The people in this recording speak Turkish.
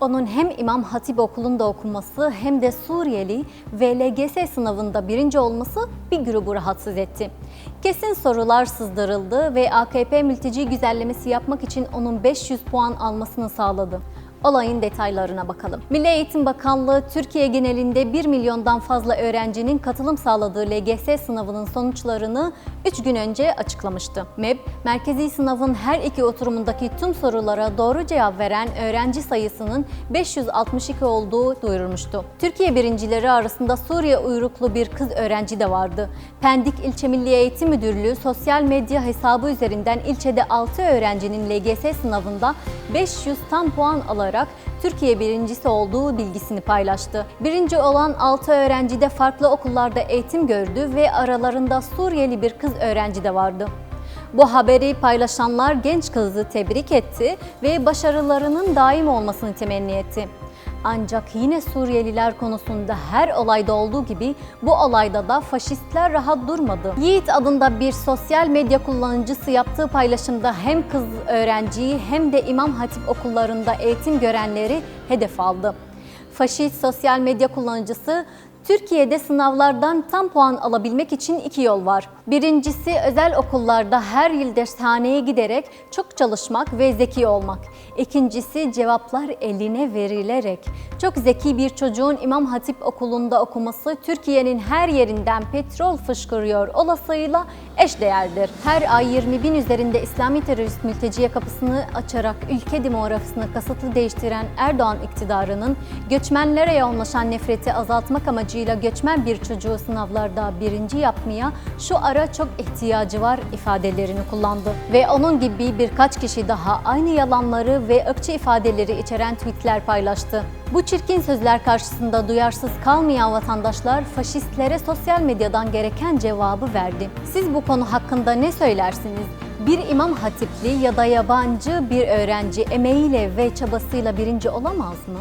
Onun hem İmam Hatip Okulu'nda okuması hem de Suriyeli ve LGS sınavında birinci olması bir grubu rahatsız etti. Kesin sorular sızdırıldı ve AKP mülteci güzellemesi yapmak için onun 500 puan almasını sağladı. Olayın detaylarına bakalım. Milli Eğitim Bakanlığı Türkiye genelinde 1 milyondan fazla öğrencinin katılım sağladığı LGS sınavının sonuçlarını 3 gün önce açıklamıştı. MEB, merkezi sınavın her iki oturumundaki tüm sorulara doğru cevap veren öğrenci sayısının 562 olduğu duyurmuştu. Türkiye birincileri arasında Suriye uyruklu bir kız öğrenci de vardı. Pendik İlçe Milli Eğitim Müdürlüğü sosyal medya hesabı üzerinden ilçede 6 öğrencinin LGS sınavında 500 tam puan alarak Türkiye birincisi olduğu bilgisini paylaştı. Birinci olan 6 öğrenci de farklı okullarda eğitim gördü ve aralarında Suriyeli bir kız öğrenci de vardı. Bu haberi paylaşanlar genç kızı tebrik etti ve başarılarının daim olmasını temenni etti. Ancak yine Suriyeliler konusunda her olayda olduğu gibi bu olayda da faşistler rahat durmadı. Yiğit adında bir sosyal medya kullanıcısı yaptığı paylaşımda hem kız öğrenciyi hem de İmam Hatip okullarında eğitim görenleri hedef aldı. Faşist sosyal medya kullanıcısı Türkiye'de sınavlardan tam puan alabilmek için iki yol var. Birincisi özel okullarda her yıl dershaneye giderek çok çalışmak ve zeki olmak. İkincisi cevaplar eline verilerek. Çok zeki bir çocuğun İmam Hatip okulunda okuması Türkiye'nin her yerinden petrol fışkırıyor olasılığıyla eşdeğerdir. Her ay 20 bin üzerinde İslami terörist mülteciye kapısını açarak ülke demografisini kasıtlı değiştiren Erdoğan iktidarının göçmenlere yoğunlaşan nefreti azaltmak amacıyla göçmen bir çocuğu sınavlarda birinci yapmaya şu ara çok ihtiyacı var ifadelerini kullandı. Ve onun gibi birkaç kişi daha aynı yalanları ve ırkçı ifadeleri içeren tweetler paylaştı. Bu çirkin sözler karşısında duyarsız kalmayan vatandaşlar faşistlere sosyal medyadan gereken cevabı verdi. Siz bu konu hakkında ne söylersiniz? Bir imam hatipli ya da yabancı bir öğrenci emeğiyle ve çabasıyla birinci olamaz mı?